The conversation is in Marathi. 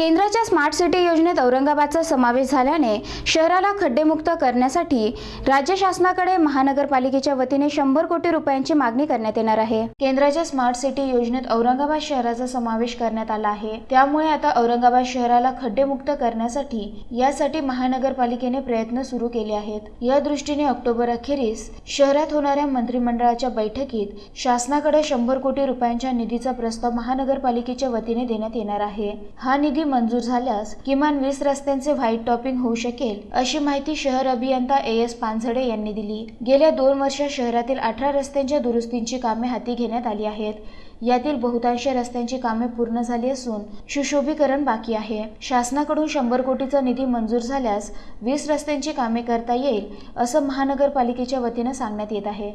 केंद्राच्या स्मार्ट सिटी योजनेत औरंगाबादचा समावेश झाल्याने शहराला खड्डेमुक्त करण्यासाठी राज्य शासनाकडे महानगरपालिकेच्या वतीने शंभर कोटी रुपयांची मागणी करण्यात येणार आहे. केंद्राच्या स्मार्ट सिटी योजनेत औरंगाबाद शहराचा समावेश करण्यात आला आहे. त्यामुळे आता औरंगाबाद शहराला खड्डेमुक्त करण्यासाठी यासाठी महानगरपालिकेने प्रयत्न सुरू केले आहेत. या दृष्टीने ऑक्टोबर अखेरीस शहरात होणाऱ्या मंत्रिमंडळाच्या बैठकीत शासनाकडे शंभर कोटी रुपयांच्या निधीचा प्रस्ताव महानगरपालिकेच्या वतीने देण्यात येणार आहे. हा निधी मंजूर झाल्यास किमान वीस रस्त्यांचे व्हाईट टॉपिंग होऊ शकेल अशी माहिती शहर अभियंता ए एस पानझडे यांनी दिली. गेल्या दोन वर्षात शहरातील अठरा रस्त्यांच्या दुरुस्तींची कामे हाती घेण्यात आली आहेत. यातील बहुतांश रस्त्यांची कामे पूर्ण झाली असून सुशोभीकरण बाकी आहे. शासनाकडून शंभर कोटीचा निधी मंजूर झाल्यास वीस रस्त्यांची कामे करता येईल असं महानगरपालिकेच्या वतीनं सांगण्यात येत आहे.